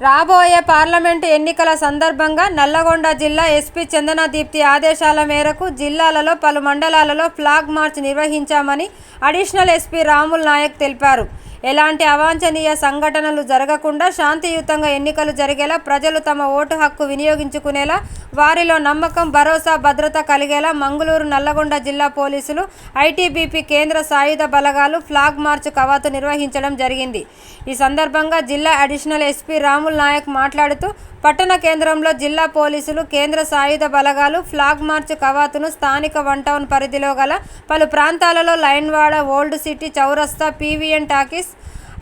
రాబోయే పార్లమెంటు ఎన్నికల సందర్భంగా నల్లగొండ జిల్లా ఎస్పీ చందన దీప్తి ఆదేశాల మేరకు జిల్లాలలో పలు మండలాలలో ఫ్లాగ్ మార్చ్ నిర్వహించామని అడిషనల్ ఎస్పీ రాముల్ నాయక్ తెలిపారు. ఎలాంటి అవాంఛనీయ సంఘటనలు జరగకుండా శాంతియుతంగా ఎన్నికలు జరిగేలా ప్రజలు తమ ఓటు హక్కు వినియోగించుకునేలా వారిలో నమ్మకం భరోసా భద్రత కలిగేలా మంగళూరు నల్లగొండ జిల్లా పోలీసులు ఐటీబీపీ కేంద్ర సాయుధ బలగాలు ఫ్లాగ్ మార్చ్ కవాతు నిర్వహించడం జరిగింది. ఈ సందర్భంగా జిల్లా అడిషనల్ ఎస్పీ రాముల్ నాయక్ మాట్లాడుతూ పట్టణ కేంద్రంలో జిల్లా పోలీసులు కేంద్ర సాయుధ బలగాలు ఫ్లాగ్ మార్చ్ కవాతును స్థానిక వన్ టౌన్ పరిధిలో గల పలు ప్రాంతాలలో లైన్వాడ ఓల్డ్ సిటీ చౌరస్తా పీవీఎన్ టాకీస్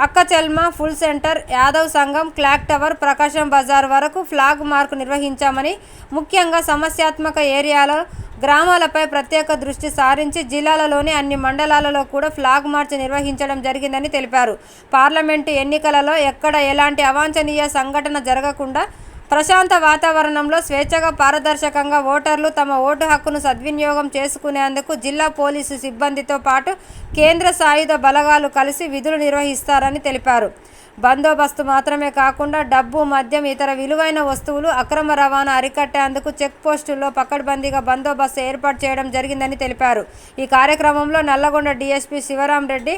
అక్కచెల్మ ఫుల్ సెంటర్ యాదవ్ సంఘం క్లాక్ టవర్ ప్రకాశం బజార్ వరకు ఫ్లాగ్ మార్క్ నిర్వహించామని ముఖ్యంగా సమస్యాత్మక ఏరియాలో గ్రామాలపై ప్రత్యేక దృష్టి సారించి జిల్లాలలోని అన్ని మండలాలలో కూడా ఫ్లాగ్ మార్చ్ నిర్వహించడం జరిగిందని తెలిపారు. పార్లమెంటు ఎన్నికలలో ఎక్కడ ఎలాంటి అవాంఛనీయ సంఘటన జరగకుండా ప్రశాంత వాతావరణంలో స్వేచ్ఛగా పారదర్శకంగా ఓటర్లు తమ ఓటు హక్కును సద్వినియోగం చేసుకునేందుకు జిల్లా పోలీసు సిబ్బందితో పాటు కేంద్ర సాయుధ బలగాలు కలిసి విధులు నిర్వహిస్తారని తెలిపారు. బందోబస్తు మాత్రమే కాకుండా డబ్బు మద్యం ఇతర విలువైన వస్తువులు అక్రమ రవాణా అరికట్టేందుకు చెక్ పోస్టుల్లో పకడ్బందీగా బందోబస్తు ఏర్పాటు చేయడం జరిగిందని తెలిపారు. ఈ కార్యక్రమంలో Nalgonda DSP Sivaram Reddy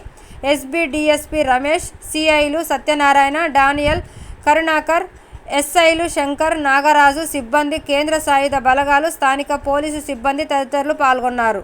SB DSP Ramesh సిఐలు Satyanarayana Daniel Karunakar ఎస్ఐలు శంకర్ నాగరాజు సిబ్బంది కేంద్ర సాయుధ బలగాలు స్థానిక పోలీసు సిబ్బంది తదితరులు పాల్గొన్నారు.